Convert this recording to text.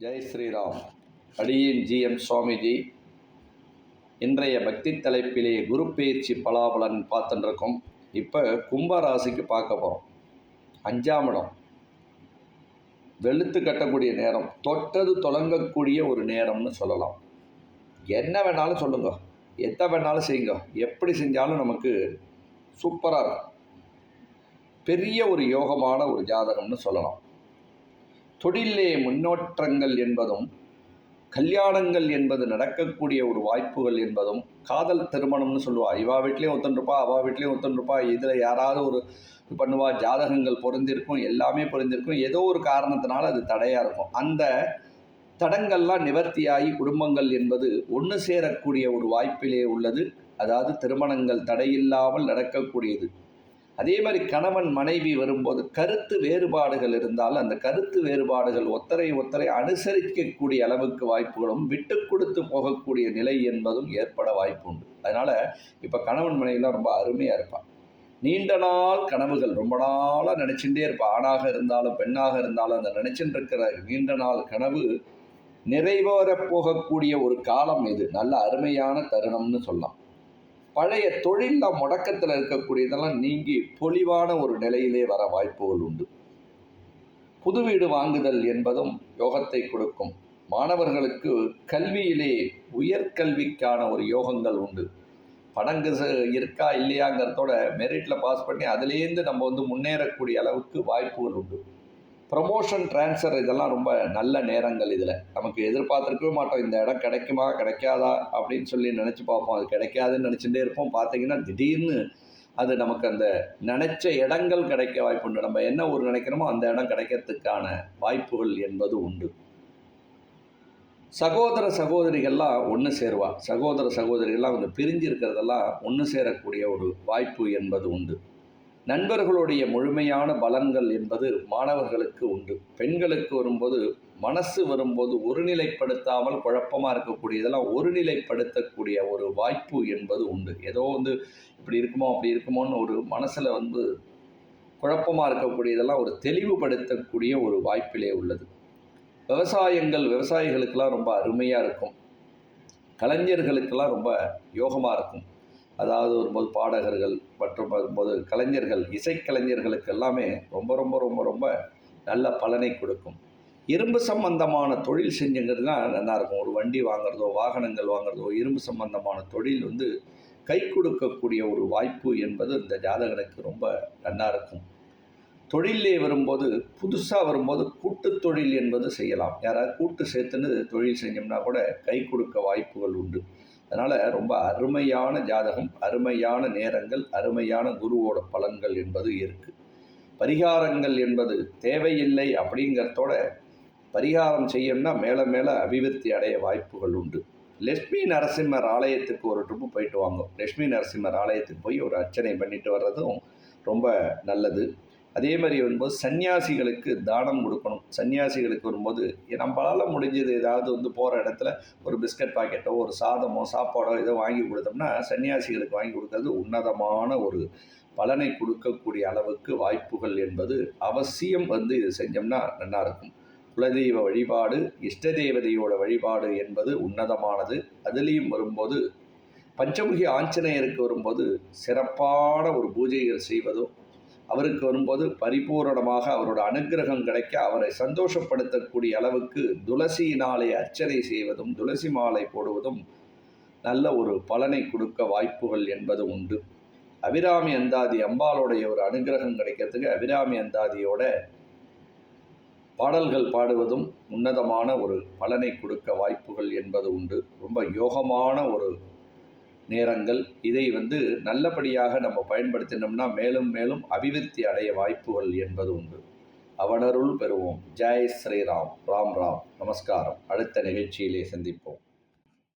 ஜெய் ஸ்ரீராம். அடியின் ஜிஎம் சுவாமிஜி இன்றைய பக்தி தலைப்பிலே குரு பயிற்சி பலாபலன் பார்த்துட்டுருக்கோம் இப்போ கும்ப ராசிக்கு பார்க்க போகிறோம் அஞ்சாம் இடம். வெளுத்து கட்டக்கூடிய நேரம் தொட்டது தொடங்கக்கூடிய ஒரு நேரம்னு சொல்லலாம். என்ன வேணாலும் சொல்லுங்க. எதை வேணாலும் செய்யுங்க. எப்படி செஞ்சாலும் நமக்கு சூப்பராக இருக்கும். பெரிய ஒரு யோகமான ஒரு ஜாதகம்னு சொல்லலாம். தொழிலே முன்னோற்றங்கள் என்பதும் கல்யாணங்கள் என்பது நடக்கக்கூடிய ஒரு வாய்ப்புகள் என்பதும் காதல் திருமணம்னு சொல்லுவா இவா வீட்லேயும் ஒத்துருப்பா அவா வீட்லேயும் ஒத்துருப்பா இதில் யாராவது ஒரு இது பண்ணுவா ஜாதகங்கள் பொருந்திருக்கும் எல்லாமே பொருந்திருக்கும் ஏதோ ஒரு காரணத்தினால அது தடையாக இருக்கும். அந்த தடங்கள்லாம் நிவர்த்தியாகி குடும்பங்கள் என்பது ஒன்று சேரக்கூடிய ஒரு வாய்ப்பிலே உள்ளது. அதாவது திருமணங்கள் தடையில்லாமல் நடக்கக்கூடியது. அதே மாதிரி கணவன் மனைவி வரும்போது கருத்து வேறுபாடுகள் இருந்தால் அந்த கருத்து வேறுபாடுகள் ஒத்தரை ஒத்தரை அனுசரிக்கக்கூடிய அளவுக்கு வாய்ப்புகளும் விட்டு கொடுத்து போகக்கூடிய நிலை என்பதும் ஏற்பட வாய்ப்பு உண்டு. அதனால் இப்போ கணவன் மனைவிலாம் ரொம்ப அருமையாக இருப்பான் நீண்ட நாள் கனவுகள் ரொம்ப நாளாக நினச்சிட்டே இருப்பாள் ஆணாக இருந்தாலும் பெண்ணாக இருந்தாலும் அந்த நினச்சிட்டு இருக்கிற நீண்ட நாள் கனவு நிறைவேறப் போகக்கூடிய ஒரு காலம் இது. நல்ல அருமையான தருணம்னு சொல்லலாம். பழைய தொழிலில் முடக்கத்தில் இருக்கக்கூடியதெல்லாம் நீங்கி பொலிவான ஒரு நிலையிலே வர வாய்ப்புகள் உண்டு. புது வீடு வாங்குதல் என்பதும் யோகத்தை கொடுக்கும். மாணவர்களுக்கு கல்வியிலே உயர்கல்விக்கான ஒரு யோகங்கள் உண்டு. படங்கு இருக்கா இல்லையாங்கிறதோட மெரிட்டில் பாஸ் பண்ணி அதுலேருந்து நம்ம வந்து முன்னேறக்கூடிய அளவுக்கு வாய்ப்புகள் உண்டு. ப்ரமோஷன் ட்ரான்ஸ்ஃபர் இதெல்லாம் ரொம்ப நல்ல நேரங்கள் இதில். நமக்கு எதிர்பார்த்துருக்கவே மாட்டோம். இந்த இடம் கிடைக்குமா கிடைக்காதா அப்படின்னு சொல்லி நினச்சி பார்ப்போம். அது கிடைக்காதுன்னு நினச்சிட்டே இருப்போம். பார்த்தீங்கன்னா திடீர்னு அது நமக்கு அந்த நினச்ச இடங்கள் கிடைக்க வாய்ப்பு உண்டு. நம்ம என்ன ஒரு நினைக்கிறோமோ அந்த இடம் கிடைக்கிறதுக்கான வாய்ப்புகள் என்பது உண்டு. சகோதர சகோதரிகள்லாம் ஒன்று சேருவா. சகோதர சகோதரிகள்லாம் கொஞ்சம் பிரிஞ்சு இருக்கிறதெல்லாம் ஒன்று சேரக்கூடிய ஒரு வாய்ப்பு என்பது உண்டு. நண்பர்களுடைய முழுமையான பலன்கள் என்பது மாணவர்களுக்கு உண்டு. பெண்களுக்கு வரும்போது மனசு வரும்போது ஒருநிலைப்படுத்தாமல் குழப்பமாக இருக்கக்கூடியதெல்லாம் ஒருநிலைப்படுத்தக்கூடிய ஒரு வாய்ப்பு என்பது உண்டு. ஏதோ வந்து இப்படி இருக்குமோ அப்படி இருக்குமோன்னு ஒரு மனசில் வந்து குழப்பமாக இருக்கக்கூடியதெல்லாம் ஒரு தெளிவுபடுத்தக்கூடிய ஒரு வாய்ப்பிலே உள்ளது. விவசாயங்கள் விவசாயிகளுக்கெல்லாம் ரொம்ப அருமையாக இருக்கும். கலைஞர்களுக்கெல்லாம் ரொம்ப யோகமாக இருக்கும். அதாவது வரும்போது பாடகர்கள் மற்றும் வரும்போது கலைஞர்கள் இசைக்கலைஞர்களுக்கு எல்லாமே ரொம்ப ரொம்ப ரொம்ப ரொம்ப நல்ல பலனை கொடுக்கும். இரும்பு சம்பந்தமான தொழில் செஞ்சுங்கிறதுனா நல்லாயிருக்கும் ஒரு வண்டி வாங்குறதோ வாகனங்கள் வாங்குறதோ இரும்பு சம்பந்தமான தொழில் வந்து கை கொடுக்கக்கூடிய ஒரு வாய்ப்பு என்பது இந்த ஜாதகனுக்கு ரொம்ப நல்லா இருக்கும். தொழிலே வரும்போது புதுசாக வரும்போது கூட்டு தொழில் என்பது செய்யலாம். யாராவது கூட்டு சேர்த்துன்னு தொழில் செஞ்சோம்னா கூட கை கொடுக்க வாய்ப்புகள் உண்டு. அதனால் ரொம்ப அருமையான ஜாதகம் அருமையான நேரங்கள் அருமையான குருவோட பலன்கள் என்பது இருக்குது பரிகாரங்கள் என்பது தேவையில்லை அப்படிங்கிறதோட பரிகாரம் செய்யணும்னா மேலே மேலே அபிவிருத்தி அடைய வாய்ப்புகள் உண்டு. லட்சுமி நரசிம்மர் ஆலயத்துக்கு ஒரு ட்ரிப்பு போயிட்டு வாங்க. லட்சுமி நரசிம்மர் ஆலயத்துக்கு போய் ஒரு அர்ச்சனை பண்ணிட்டு வர்றதும் ரொம்ப நல்லது. அதே மாதிரி வரும்போது சன்னியாசிகளுக்கு தானம் கொடுக்கணும். சன்னியாசிகளுக்கு வரும்போது நம்மளால் முடிஞ்சது ஏதாவது வந்து போகிற இடத்துல ஒரு பிஸ்கட் பாக்கெட்டோ ஒரு சாதமோ சாப்பாடோ ஏதோ வாங்கி கொடுத்தோம்னா சன்னியாசிகளுக்கு வாங்கி கொடுக்கறது உன்னதமான ஒரு பலனை கொடுக்கக்கூடிய அளவுக்கு வாய்ப்புகள் என்பது அவசியம் வந்து இது செஞ்சோம்னா நல்லாயிருக்கும் குலதெய்வ வழிபாடு இஷ்ட தேவதையோட வழிபாடு என்பது உன்னதமானது. அதுலேயும் வரும்போது பஞ்சமுகி ஆஞ்சநேயருக்கு வரும்போது சிறப்பான ஒரு பூஜைகள் செய்வதும் அவருக்கு வரும்போது பரிபூரணமாக அவரோட அனுகிரகம் கிடைக்க அவரை சந்தோஷப்படுத்தக்கூடிய அளவுக்கு துளசியினாலே அர்ச்சனை செய்வதும் துளசி மாலை போடுவதும் நல்ல ஒரு பலனை கொடுக்க வாய்ப்புகள் என்பது உண்டு. அபிராமி அந்தாதி அம்பாளுடைய ஒரு அனுகிரகம் கிடைக்கிறதுக்கு அபிராமி அந்தாதியோட பாடல்கள் பாடுவதும் உன்னதமான ஒரு பலனை கொடுக்க வாய்ப்புகள் என்பது உண்டு. ரொம்ப யோகமான ஒரு நேரங்கள். இதை வந்து நல்லபடியாக நம்ம பயன்படுத்தினோம்னா மேலும் மேலும் அபிவிருத்தி அடைய வாய்ப்புகள் என்பது உண்டு. அவனருள் பெறுவோம். ஜெய் ஸ்ரீராம். ராம் ராம். நமஸ்காரம். அடுத்த நிகழ்ச்சியிலே சந்திப்போம்.